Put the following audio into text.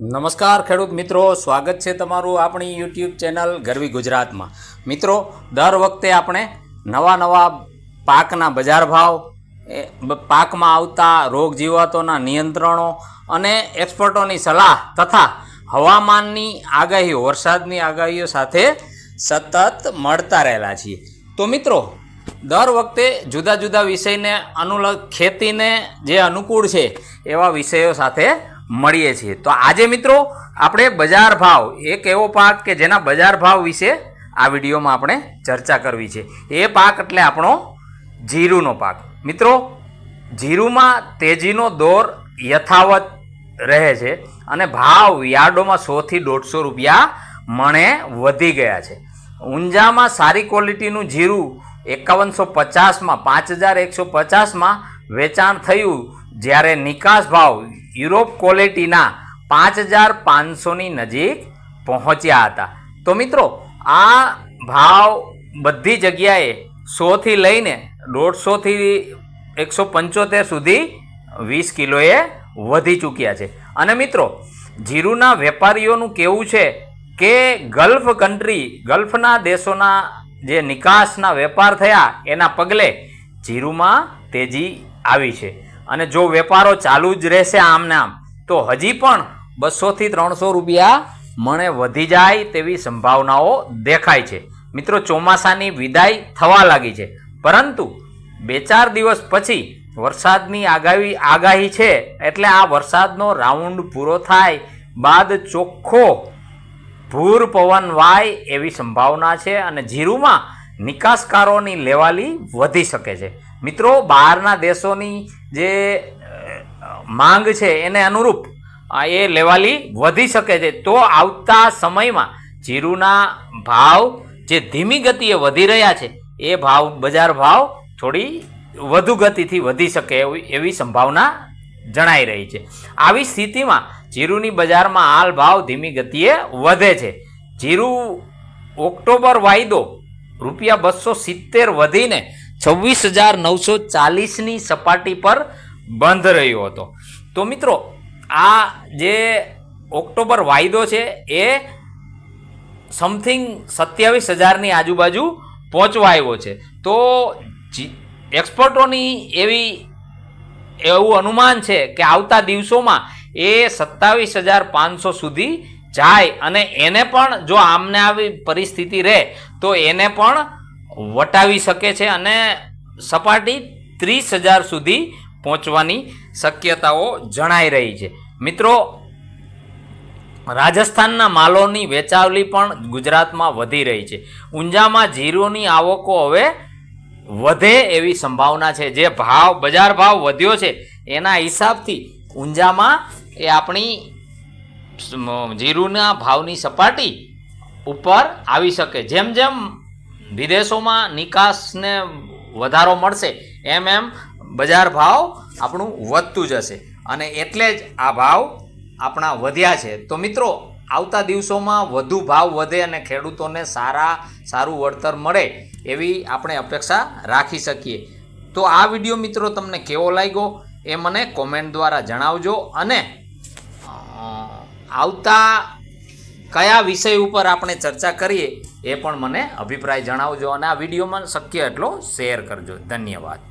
નમસ્કાર ખેડૂત મિત્રો, સ્વાગત છે તમારું આપણી યુટ્યુબ ચેનલ ગરવી ગુજરાતમાં. મિત્રો, દર વખતે આપણે નવા નવા પાકના બજાર ભાવ પાકમાં આવતા રોગ જીવાતોના નિયંત્રણો અને એક્સપર્ટોની સલાહ તથા હવામાનની આગાહીઓ, વરસાદની આગાહીઓ સાથે સતત મળતા રહેલા છીએ. તો મિત્રો, દર વખતે જુદા જુદા વિષયને અનુલગ ખેતીને જે અનુકૂળ છે એવા વિષયો સાથે મળીએ છીએ. તો આજે મિત્રો, આપણે બજાર ભાવ, એક એવો પાક કે જેના બજાર ભાવ વિશે આ વિડીયોમાં આપણે ચર્ચા કરવી છે. એ પાક એટલે આપણો જીરુનો પાક. મિત્રો, જીરુમાં તેજીનો દોર યથાવત રહે છે અને ભાવ યાર્ડોમાં સોથી દોઢસો રૂપિયા મણે વધી ગયા છે. ઊંઝામાં સારી ક્વોલિટીનું જીરું એકાવનસો પચાસમાં, પાંચ હજાર એકસો પચાસમાં વેચાણ થયું જ્યારે નિકાસ ભાવ યુરોપ ક્વોલિટીના પાંચ હજાર પાંચસોની નજીક પહોંચ્યા હતા. તો મિત્રો, આ ભાવ બધી જગ્યાએ સોથી લઈને દોઢસોથી એકસો પંચોતેર સુધી વીસ કિલોએ વધી ચૂક્યા છે. અને મિત્રો, જીરુના વેપારીઓનું કેવું છે કે ગલ્ફ કન્ટ્રી, ગલ્ફના દેશોના જે નિકાસના વેપાર થયા એના પગલે જીરુમાં તેજી આવી છે. અને જો વેપારો ચાલુ જ રહેશે આમને આમ, તો હજી પણ બસોથી ત્રણસો રૂપિયા મણે વધી જાય તેવી સંભાવનાઓ દેખાય છે. મિત્રો, ચોમાસાની વિદાય થવા લાગી છે. પરંતુ બે ચાર દિવસ પછી વરસાદની આગાહી આગાહી છે એટલે આ વરસાદનો રાઉન્ડ પૂરો થાય બાદ ચોખ્ખો ભૂર પવન વાય એવી સંભાવના છે અને જીરુમાં નિકાસકારોની લેવાલી વધી શકે છે. મિત્રો, બહારના દેશોની જે માંગ છે એને અનુરૂપ એ લેવાલી વધી શકે છે. તો આવતા સમયમાં જીરુના ભાવ જે ધીમી ગતિએ વધી રહ્યા છે, એ ભાવ, બજાર ભાવ થોડી વધુ ગતિથી વધી શકે એવી એવી સંભાવના જણાઈ રહી છે. આવી સ્થિતિમાં જીરુની બજારમાં હાલ ભાવ ધીમી ગતિએ વધે છે. જીરુ ઓક્ટોબર વાયદો રૂપિયા બસો સિત્તેર વધીને છવ્વીસ હજાર નવસો ચાલીસની સપાટી પર બંધ રહ્યો હતો. તો મિત્રો, આ જે ઓક્ટોબર વાયદો છે, એ સમથિંગ સત્યાવીસ હજારની આજુબાજુ પહોંચવા આવ્યો છે. તો એક્સપર્ટોની એવી, એવું અનુમાન છે કે આવતા દિવસોમાં એ સત્તાવીસ હજાર પાંચસો સુધી જાય અને એને પણ જો આમને આવી પરિસ્થિતિ રહે, તો એને પણ વટાવી શકે છે અને સપાટી ત્રીસ હજાર સુધી પહોંચવાની શક્યતાઓ જણાઈ રહી છે. મિત્રો, રાજસ્થાનના માલોની વેચાવલી પણ ગુજરાતમાં વધી રહી છે. ઊંઝામાં જીરુની આવકો હવે વધે એવી સંભાવના છે. જે ભાવ, બજાર ભાવ વધ્યો છે, એના હિસાબથી ઊંઝામાં એ આપણી જીરુના ભાવની સપાટી ઉપર આવી શકે. જેમ જેમ વિદેશોમાં નિકાસને વધારો મળશે, એમ એમ બજાર ભાવ આપણું વધતું જશે. અને એટલે જ આ ભાવ આપણા વધ્યા છે. તો મિત્રો, આવતા દિવસોમાં વધુ ભાવ વધે અને ખેડૂતોને સારા, સારું વળતર મળે એવી આપણે અપેક્ષા રાખી શકીએ. તો આ વીડિયો મિત્રો તમને કેવો લાગ્યો એ મને કોમેન્ટ દ્વારા જણાવજો અને આવતા કયા વિષય ઉપર આપણે ચર્ચા કરીએ એ પણ મને અભિપ્રાય જણાવજો અને આ વિડીયોમાં શક્ય એટલો શેર કરજો. ધન્યવાદ.